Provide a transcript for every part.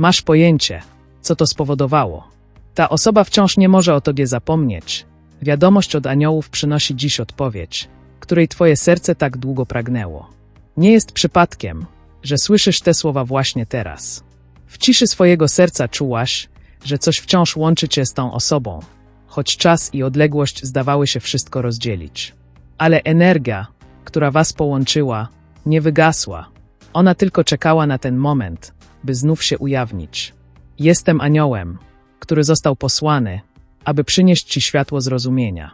Masz pojęcie, co to spowodowało. Ta osoba wciąż nie może o tobie zapomnieć. Wiadomość od aniołów przynosi dziś odpowiedź, której twoje serce tak długo pragnęło. Nie jest przypadkiem, że słyszysz te słowa właśnie teraz. W ciszy swojego serca czułaś, że coś wciąż łączy cię z tą osobą, choć czas i odległość zdawały się wszystko rozdzielić. Ale energia, która was połączyła, nie wygasła. Ona tylko czekała na ten moment, by znów się ujawnić. Jestem aniołem, który został posłany, aby przynieść ci światło zrozumienia.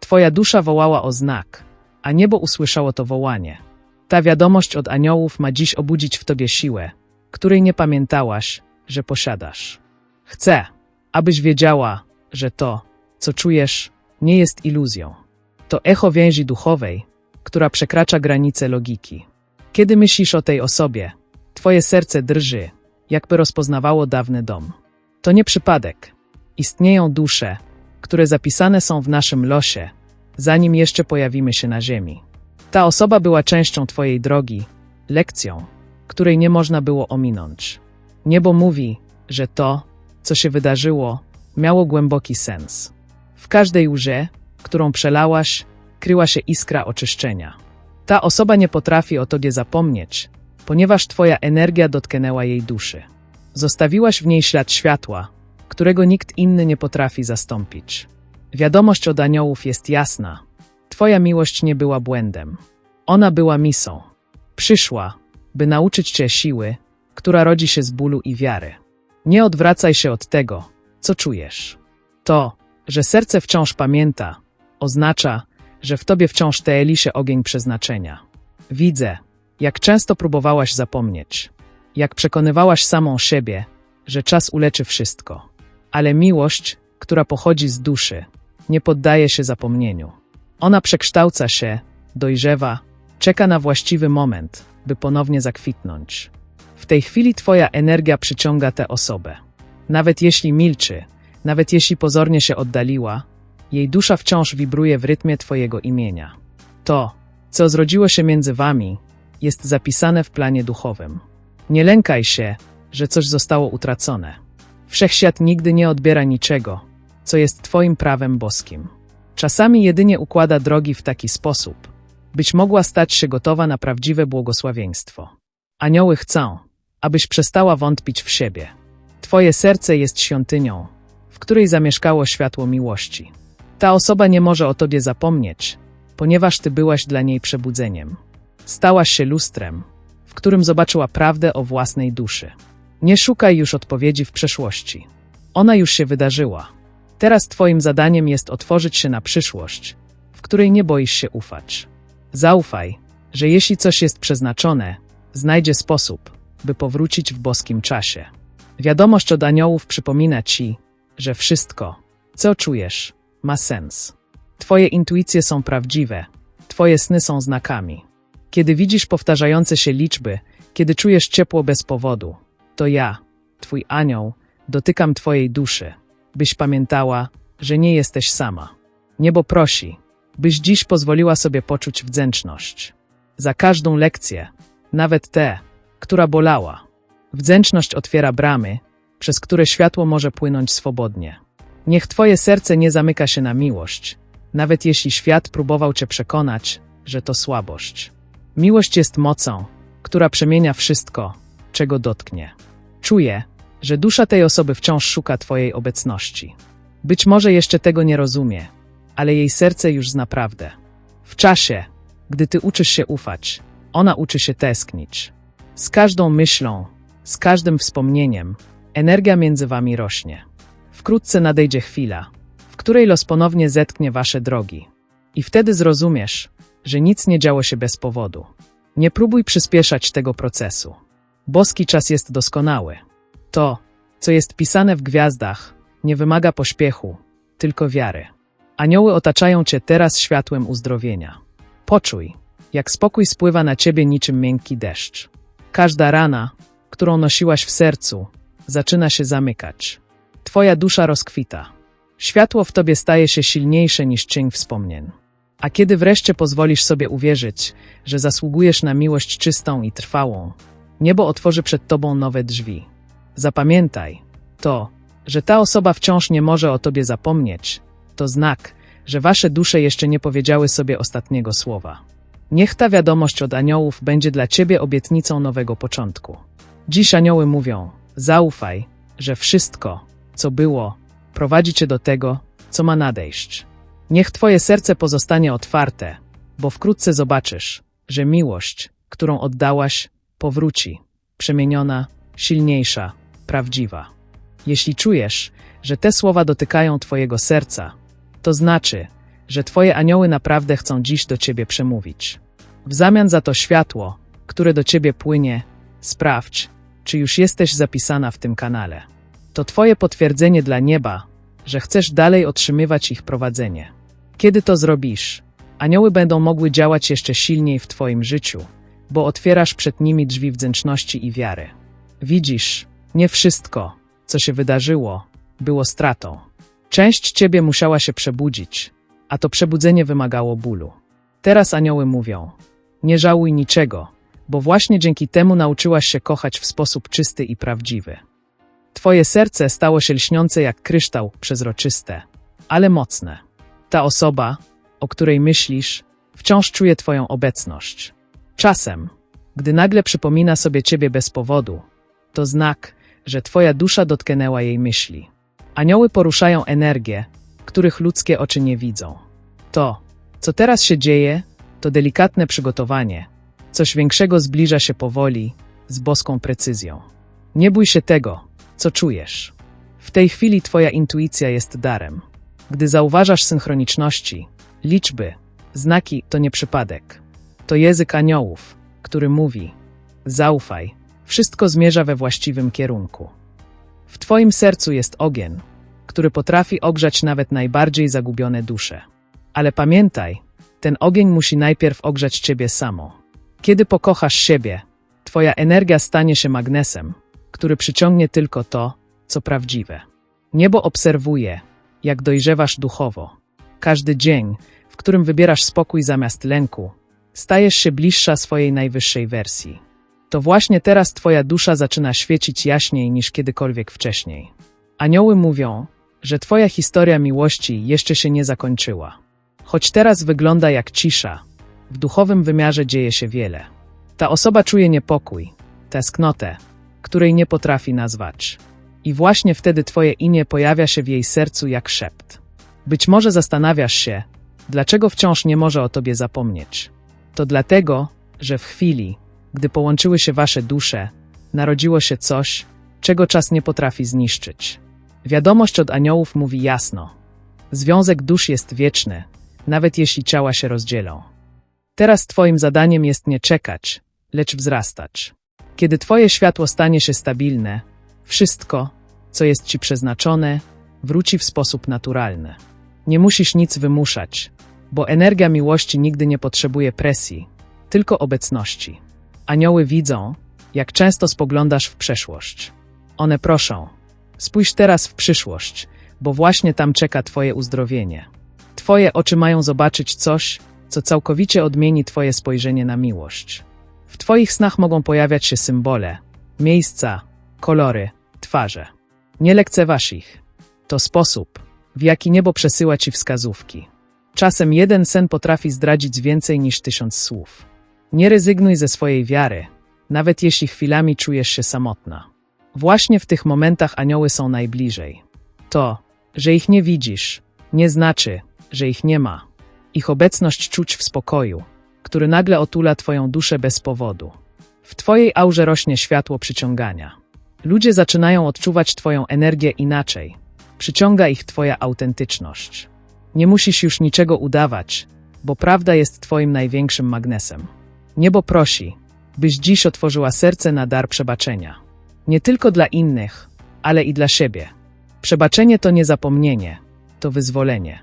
Twoja dusza wołała o znak, a niebo usłyszało to wołanie. Ta wiadomość od aniołów ma dziś obudzić w tobie siłę, której nie pamiętałaś, że posiadasz. Chcę, abyś wiedziała, że to, co czujesz, nie jest iluzją. To echo więzi duchowej, która przekracza granice logiki. Kiedy myślisz o tej osobie, twoje serce drży, jakby rozpoznawało dawny dom. To nie przypadek. Istnieją dusze, które zapisane są w naszym losie, zanim jeszcze pojawimy się na Ziemi. Ta osoba była częścią Twojej drogi, lekcją, której nie można było ominąć. Niebo mówi, że to, co się wydarzyło, miało głęboki sens. W każdej łże, którą przelałaś, kryła się iskra oczyszczenia. Ta osoba nie potrafi o tobie zapomnieć, ponieważ Twoja energia dotknęła jej duszy. Zostawiłaś w niej ślad światła, którego nikt inny nie potrafi zastąpić. Wiadomość od aniołów jest jasna. Twoja miłość nie była błędem. Ona była misą. Przyszła, by nauczyć cię siły, która rodzi się z bólu i wiary. Nie odwracaj się od tego, co czujesz. To, że serce wciąż pamięta, oznacza, że w tobie wciąż teeli się ogień przeznaczenia. Widzę, jak często próbowałaś zapomnieć, jak przekonywałaś samą siebie, że czas uleczy wszystko. Ale miłość, która pochodzi z duszy, nie poddaje się zapomnieniu. Ona przekształca się, dojrzewa, czeka na właściwy moment, by ponownie zakwitnąć. W tej chwili Twoja energia przyciąga tę osobę. Nawet jeśli milczy, nawet jeśli pozornie się oddaliła, jej dusza wciąż wibruje w rytmie Twojego imienia. To, co zrodziło się między Wami, jest zapisane w planie duchowym. Nie lękaj się, że coś zostało utracone. Wszechświat nigdy nie odbiera niczego, co jest Twoim prawem boskim. Czasami jedynie układa drogi w taki sposób, byś mogła stać się gotowa na prawdziwe błogosławieństwo. Anioły chcą, abyś przestała wątpić w siebie. Twoje serce jest świątynią, w której zamieszkało światło miłości. Ta osoba nie może o tobie zapomnieć, ponieważ ty byłaś dla niej przebudzeniem. Stałaś się lustrem, w którym zobaczyła prawdę o własnej duszy. Nie szukaj już odpowiedzi w przeszłości. Ona już się wydarzyła. Teraz Twoim zadaniem jest otworzyć się na przyszłość, w której nie boisz się ufać. Zaufaj, że jeśli coś jest przeznaczone, znajdzie sposób, by powrócić w boskim czasie. Wiadomość od aniołów przypomina Ci, że wszystko, co czujesz, ma sens. Twoje intuicje są prawdziwe, Twoje sny są znakami. Kiedy widzisz powtarzające się liczby, kiedy czujesz ciepło bez powodu, to ja, Twój anioł, dotykam Twojej duszy, byś pamiętała, że nie jesteś sama. Niebo prosi, byś dziś pozwoliła sobie poczuć wdzięczność. Za każdą lekcję, nawet tę, która bolała. Wdzięczność otwiera bramy, przez które światło może płynąć swobodnie. Niech Twoje serce nie zamyka się na miłość, nawet jeśli świat próbował Cię przekonać, że to słabość. Miłość jest mocą, która przemienia wszystko, czego dotknie. Czuję, że dusza tej osoby wciąż szuka Twojej obecności. Być może jeszcze tego nie rozumie, ale jej serce już zna prawdę. W czasie, gdy Ty uczysz się ufać, ona uczy się tęsknić. Z każdą myślą, z każdym wspomnieniem, energia między Wami rośnie. Wkrótce nadejdzie chwila, w której los ponownie zetknie Wasze drogi. I wtedy zrozumiesz, że nic nie działo się bez powodu. Nie próbuj przyspieszać tego procesu. Boski czas jest doskonały. To, co jest pisane w gwiazdach, nie wymaga pośpiechu, tylko wiary. Anioły otaczają cię teraz światłem uzdrowienia. Poczuj, jak spokój spływa na ciebie niczym miękki deszcz. Każda rana, którą nosiłaś w sercu, zaczyna się zamykać. Twoja dusza rozkwita. Światło w tobie staje się silniejsze niż cień wspomnień. A kiedy wreszcie pozwolisz sobie uwierzyć, że zasługujesz na miłość czystą i trwałą, niebo otworzy przed tobą nowe drzwi. Zapamiętaj, to, że ta osoba wciąż nie może o tobie zapomnieć, to znak, że wasze dusze jeszcze nie powiedziały sobie ostatniego słowa. Niech ta wiadomość od aniołów będzie dla ciebie obietnicą nowego początku. Dziś anioły mówią: zaufaj, że wszystko, co było, prowadzi cię do tego, co ma nadejść. Niech twoje serce pozostanie otwarte, bo wkrótce zobaczysz, że miłość, którą oddałaś, powróci, przemieniona, silniejsza, prawdziwa. Jeśli czujesz, że te słowa dotykają Twojego serca, to znaczy, że Twoje anioły naprawdę chcą dziś do Ciebie przemówić. W zamian za to światło, które do Ciebie płynie, sprawdź, czy już jesteś zapisana w tym kanale. To Twoje potwierdzenie dla nieba, że chcesz dalej otrzymywać ich prowadzenie. Kiedy to zrobisz, anioły będą mogły działać jeszcze silniej w Twoim życiu, bo otwierasz przed nimi drzwi wdzięczności i wiary. Widzisz, nie wszystko, co się wydarzyło, było stratą. Część ciebie musiała się przebudzić, a to przebudzenie wymagało bólu. Teraz anioły mówią: Nie żałuj niczego, bo właśnie dzięki temu nauczyłaś się kochać w sposób czysty i prawdziwy. Twoje serce stało się lśniące jak kryształ, przezroczyste, ale mocne. Ta osoba, o której myślisz, wciąż czuje Twoją obecność. Czasem, gdy nagle przypomina sobie Ciebie bez powodu, to znak, że Twoja dusza dotknęła jej myśli. Anioły poruszają energię, których ludzkie oczy nie widzą. To, co teraz się dzieje, to delikatne przygotowanie. Coś większego zbliża się powoli, z boską precyzją. Nie bój się tego, co czujesz. W tej chwili Twoja intuicja jest darem. Gdy zauważasz synchroniczności, liczby, znaki to nie przypadek. To język aniołów, który mówi: Zaufaj, wszystko zmierza we właściwym kierunku. W Twoim sercu jest ogień, który potrafi ogrzać nawet najbardziej zagubione dusze. Ale pamiętaj, ten ogień musi najpierw ogrzać Ciebie samo. Kiedy pokochasz siebie, Twoja energia stanie się magnesem, który przyciągnie tylko to, co prawdziwe. Niebo obserwuje, jak dojrzewasz duchowo. Każdy dzień, w którym wybierasz spokój zamiast lęku, stajesz się bliższa swojej najwyższej wersji. To właśnie teraz Twoja dusza zaczyna świecić jaśniej niż kiedykolwiek wcześniej. Anioły mówią, że Twoja historia miłości jeszcze się nie zakończyła. Choć teraz wygląda jak cisza, w duchowym wymiarze dzieje się wiele. Ta osoba czuje niepokój, tęsknotę, której nie potrafi nazwać. I właśnie wtedy Twoje imię pojawia się w jej sercu jak szept. Być może zastanawiasz się, dlaczego wciąż nie może o Tobie zapomnieć. To dlatego, że w chwili, gdy połączyły się Wasze dusze, narodziło się coś, czego czas nie potrafi zniszczyć. Wiadomość od aniołów mówi jasno: Związek dusz jest wieczny, nawet jeśli ciała się rozdzielą. Teraz Twoim zadaniem jest nie czekać, lecz wzrastać. Kiedy Twoje światło stanie się stabilne, wszystko, co jest Ci przeznaczone, wróci w sposób naturalny. Nie musisz nic wymuszać, bo energia miłości nigdy nie potrzebuje presji, tylko obecności. Anioły widzą, jak często spoglądasz w przeszłość. One proszą: spójrz teraz w przyszłość, bo właśnie tam czeka Twoje uzdrowienie. Twoje oczy mają zobaczyć coś, co całkowicie odmieni Twoje spojrzenie na miłość. W Twoich snach mogą pojawiać się symbole, miejsca, kolory, twarze. Nie lekceważ ich. To sposób, w jaki niebo przesyła Ci wskazówki. Czasem jeden sen potrafi zdradzić więcej niż tysiąc słów. Nie rezygnuj ze swojej wiary, nawet jeśli chwilami czujesz się samotna. Właśnie w tych momentach anioły są najbliżej. To, że ich nie widzisz, nie znaczy, że ich nie ma. Ich obecność czuć w spokoju, który nagle otula Twoją duszę bez powodu. W Twojej aurze rośnie światło przyciągania. Ludzie zaczynają odczuwać Twoją energię inaczej. Przyciąga ich Twoja autentyczność. Nie musisz już niczego udawać, bo prawda jest Twoim największym magnesem. Niebo prosi, byś dziś otworzyła serce na dar przebaczenia. Nie tylko dla innych, ale i dla siebie. Przebaczenie to nie zapomnienie, to wyzwolenie.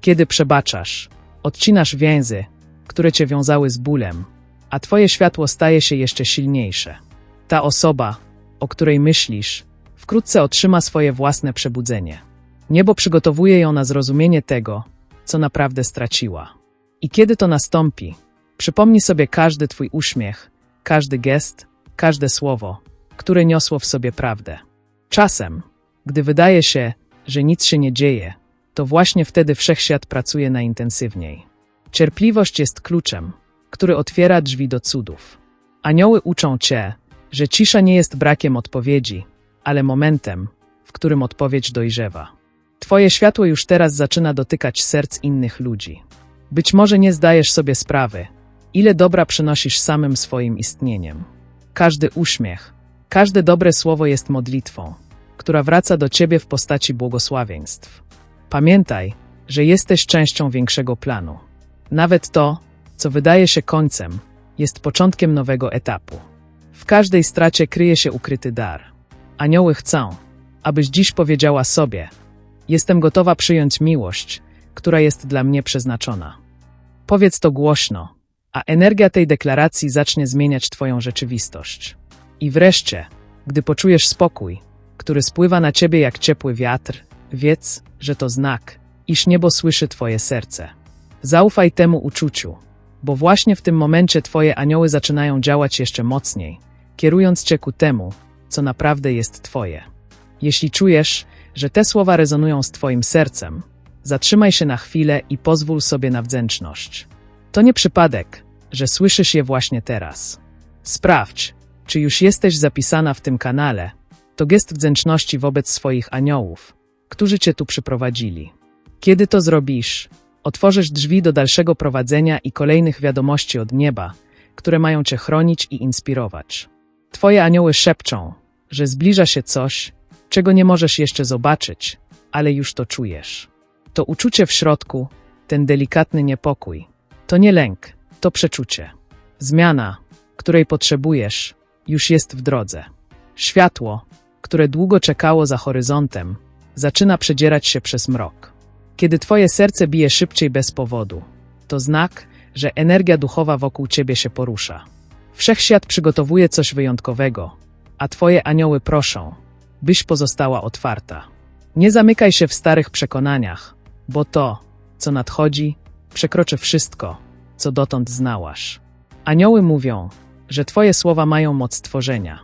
Kiedy przebaczasz, odcinasz więzy, które cię wiązały z bólem, a twoje światło staje się jeszcze silniejsze. Ta osoba, o której myślisz, wkrótce otrzyma swoje własne przebudzenie. Niebo przygotowuje ją na zrozumienie tego, co naprawdę straciła. I kiedy to nastąpi, przypomnij sobie każdy twój uśmiech, każdy gest, każde słowo, które niosło w sobie prawdę. Czasem, gdy wydaje się, że nic się nie dzieje, to właśnie wtedy wszechświat pracuje najintensywniej. Cierpliwość jest kluczem, który otwiera drzwi do cudów. Anioły uczą cię, że cisza nie jest brakiem odpowiedzi, ale momentem, w którym odpowiedź dojrzewa. Twoje światło już teraz zaczyna dotykać serc innych ludzi. Być może nie zdajesz sobie sprawy, ile dobra przynosisz samym swoim istnieniem. Każdy uśmiech, każde dobre słowo jest modlitwą, która wraca do ciebie w postaci błogosławieństw. Pamiętaj, że jesteś częścią większego planu. Nawet to, co wydaje się końcem, jest początkiem nowego etapu. W każdej stracie kryje się ukryty dar. Anioły chcą, abyś dziś powiedziała sobie: Jestem gotowa przyjąć miłość, która jest dla mnie przeznaczona. Powiedz to głośno, a energia tej deklaracji zacznie zmieniać Twoją rzeczywistość. I wreszcie, gdy poczujesz spokój, który spływa na Ciebie jak ciepły wiatr, wiedz, że to znak, iż niebo słyszy Twoje serce. Zaufaj temu uczuciu, bo właśnie w tym momencie Twoje anioły zaczynają działać jeszcze mocniej, kierując Cię ku temu, co naprawdę jest Twoje. Jeśli czujesz, że te słowa rezonują z Twoim sercem, zatrzymaj się na chwilę i pozwól sobie na wdzięczność. To nie przypadek, że słyszysz je właśnie teraz. Sprawdź, czy już jesteś zapisana w tym kanale. To gest wdzięczności wobec swoich aniołów, którzy Cię tu przyprowadzili. Kiedy to zrobisz, otworzysz drzwi do dalszego prowadzenia i kolejnych wiadomości od nieba, które mają Cię chronić i inspirować. Twoje anioły szepczą, że zbliża się coś, czego nie możesz jeszcze zobaczyć, ale już to czujesz. To uczucie w środku, ten delikatny niepokój, to nie lęk, to przeczucie. Zmiana, której potrzebujesz, już jest w drodze. Światło, które długo czekało za horyzontem, zaczyna przedzierać się przez mrok. Kiedy twoje serce bije szybciej bez powodu, to znak, że energia duchowa wokół ciebie się porusza. Wszechświat przygotowuje coś wyjątkowego, a twoje anioły proszą, byś pozostała otwarta. Nie zamykaj się w starych przekonaniach, bo to, co nadchodzi, przekroczy wszystko, co dotąd znałaś. Anioły mówią, że Twoje słowa mają moc tworzenia.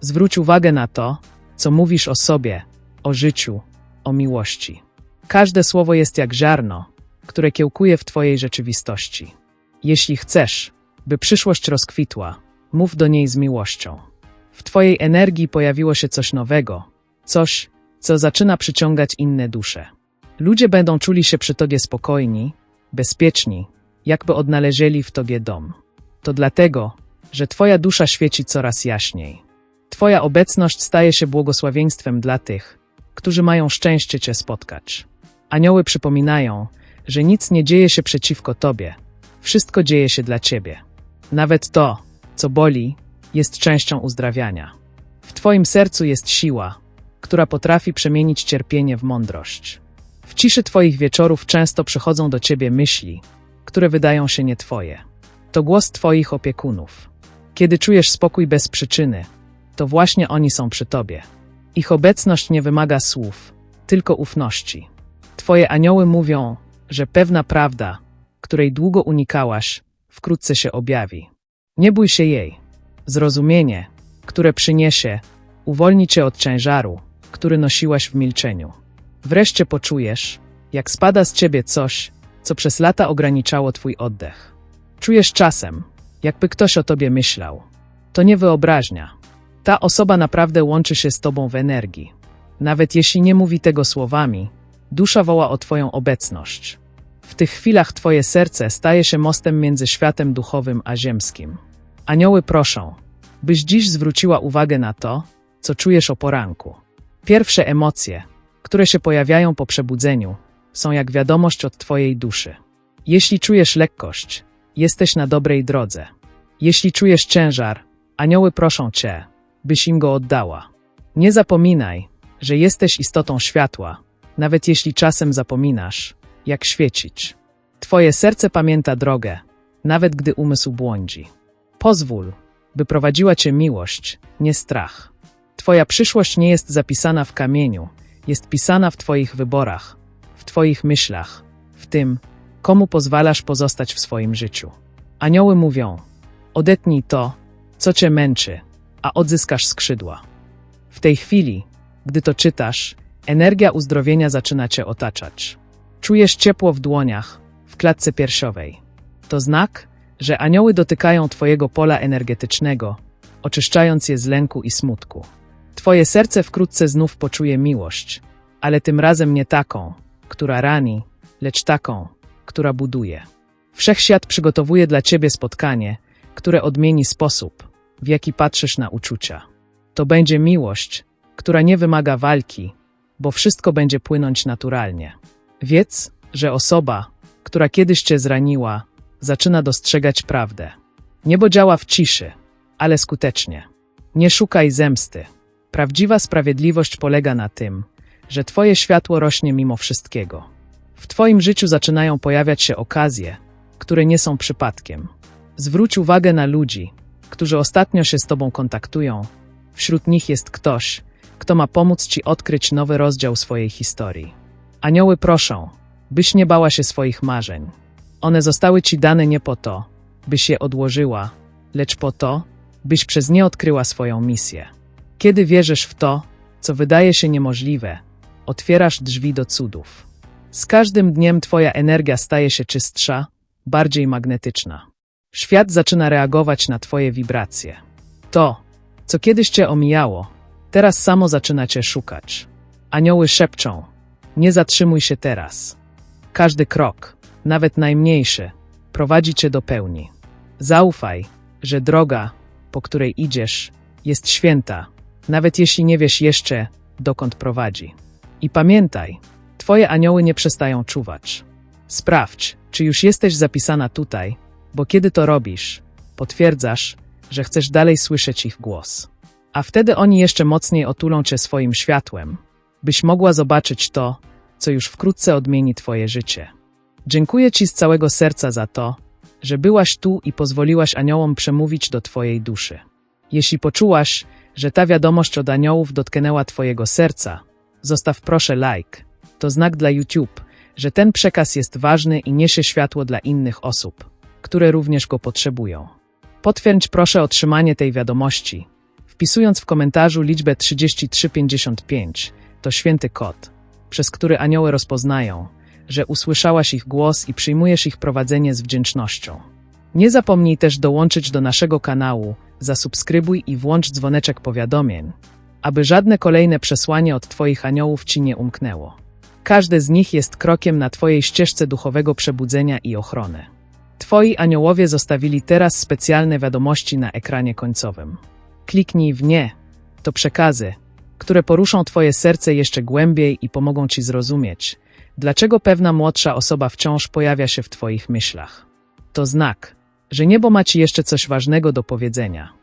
Zwróć uwagę na to, co mówisz o sobie, o życiu, o miłości. Każde słowo jest jak ziarno, które kiełkuje w Twojej rzeczywistości. Jeśli chcesz, by przyszłość rozkwitła, mów do niej z miłością. W Twojej energii pojawiło się coś nowego, coś, co zaczyna przyciągać inne dusze. Ludzie będą czuli się przy Tobie spokojni, bezpieczni, jakby odnaleźli w Tobie dom. To dlatego, że Twoja dusza świeci coraz jaśniej. Twoja obecność staje się błogosławieństwem dla tych, którzy mają szczęście Cię spotkać. Anioły przypominają, że nic nie dzieje się przeciwko Tobie, wszystko dzieje się dla Ciebie. Nawet to, co boli, jest częścią uzdrawiania. W Twoim sercu jest siła, która potrafi przemienić cierpienie w mądrość. W ciszy Twoich wieczorów często przychodzą do Ciebie myśli, które wydają się nie Twoje. To głos Twoich opiekunów. Kiedy czujesz spokój bez przyczyny, to właśnie oni są przy Tobie. Ich obecność nie wymaga słów, tylko ufności. Twoje anioły mówią, że pewna prawda, której długo unikałaś, wkrótce się objawi. Nie bój się jej. Zrozumienie, które przyniesie, uwolni cię od ciężaru, który nosiłaś w milczeniu. Wreszcie poczujesz, jak spada z ciebie coś, co przez lata ograniczało twój oddech. Czujesz czasem, jakby ktoś o tobie myślał. To nie wyobraźnia. Ta osoba naprawdę łączy się z tobą w energii. Nawet jeśli nie mówi tego słowami, dusza woła o twoją obecność. W tych chwilach twoje serce staje się mostem między światem duchowym a ziemskim. Anioły proszą, byś dziś zwróciła uwagę na to, co czujesz o poranku. Pierwsze emocje, które się pojawiają po przebudzeniu, są jak wiadomość od Twojej duszy. Jeśli czujesz lekkość, jesteś na dobrej drodze. Jeśli czujesz ciężar, anioły proszą Cię, byś im go oddała. Nie zapominaj, że jesteś istotą światła, nawet jeśli czasem zapominasz, jak świecić. Twoje serce pamięta drogę, nawet gdy umysł błądzi. Pozwól, by prowadziła Cię miłość, nie strach. Twoja przyszłość nie jest zapisana w kamieniu, jest pisana w Twoich wyborach, w Twoich myślach, w tym, komu pozwalasz pozostać w swoim życiu. Anioły mówią: Odetnij to, co Cię męczy, a odzyskasz skrzydła. W tej chwili Gdy to czytasz, energia uzdrowienia zaczyna cię otaczać. Czujesz ciepło w dłoniach, w klatce piersiowej. To znak, że anioły dotykają twojego pola energetycznego, oczyszczając je z lęku i smutku. Twoje serce wkrótce znów poczuje miłość, ale tym razem nie taką, która rani, lecz taką, która buduje. Wszechświat przygotowuje dla ciebie spotkanie, które odmieni sposób, w jaki patrzysz na uczucia. To będzie miłość, która nie wymaga walki, bo wszystko będzie płynąć naturalnie. Wiedz, że osoba, która kiedyś cię zraniła, zaczyna dostrzegać prawdę. Niebo działa w ciszy, ale skutecznie. Nie szukaj zemsty. Prawdziwa sprawiedliwość polega na tym, że Twoje światło rośnie mimo wszystkiego. W Twoim życiu zaczynają pojawiać się okazje, które nie są przypadkiem. Zwróć uwagę na ludzi, którzy ostatnio się z Tobą kontaktują. Wśród nich jest ktoś, kto ma pomóc Ci odkryć nowy rozdział swojej historii. Anioły proszą, byś nie bała się swoich marzeń. One zostały Ci dane nie po to, byś je odłożyła, lecz po to, byś przez nie odkryła swoją misję. Kiedy wierzysz w to, co wydaje się niemożliwe, otwierasz drzwi do cudów. Z każdym dniem Twoja energia staje się czystsza, bardziej magnetyczna. Świat zaczyna reagować na Twoje wibracje. To, co kiedyś Cię omijało, teraz samo zaczyna Cię szukać. Anioły szepczą: Nie zatrzymuj się teraz. Każdy krok, nawet najmniejszy, prowadzi Cię do pełni. Zaufaj, że droga, po której idziesz, jest święta, nawet jeśli nie wiesz jeszcze, dokąd prowadzi. I pamiętaj, Twoje anioły nie przestają czuwać. Sprawdź, czy już jesteś zapisana tutaj, bo kiedy to robisz, potwierdzasz, że chcesz dalej słyszeć ich głos. A wtedy oni jeszcze mocniej otulą cię swoim światłem, byś mogła zobaczyć to, co już wkrótce odmieni Twoje życie. Dziękuję Ci z całego serca za to, że byłaś tu i pozwoliłaś aniołom przemówić do Twojej duszy. Jeśli poczułaś, że ta wiadomość od aniołów dotknęła Twojego serca, zostaw proszę like. To znak dla YouTube, że ten przekaz jest ważny i niesie światło dla innych osób, które również go potrzebują. Potwierdź proszę otrzymanie tej wiadomości, wpisując w komentarzu liczbę 3355, to święty kod, przez który anioły rozpoznają, że usłyszałaś ich głos i przyjmujesz ich prowadzenie z wdzięcznością. Nie zapomnij też dołączyć do naszego kanału, zasubskrybuj i włącz dzwoneczek powiadomień, aby żadne kolejne przesłanie od Twoich aniołów Ci nie umknęło. Każde z nich jest krokiem na Twojej ścieżce duchowego przebudzenia i ochrony. Twoi aniołowie zostawili teraz specjalne wiadomości na ekranie końcowym. Kliknij w nie. To przekazy, które poruszą Twoje serce jeszcze głębiej i pomogą Ci zrozumieć, dlaczego pewna młodsza osoba wciąż pojawia się w Twoich myślach. To znak, że niebo ma Ci jeszcze coś ważnego do powiedzenia.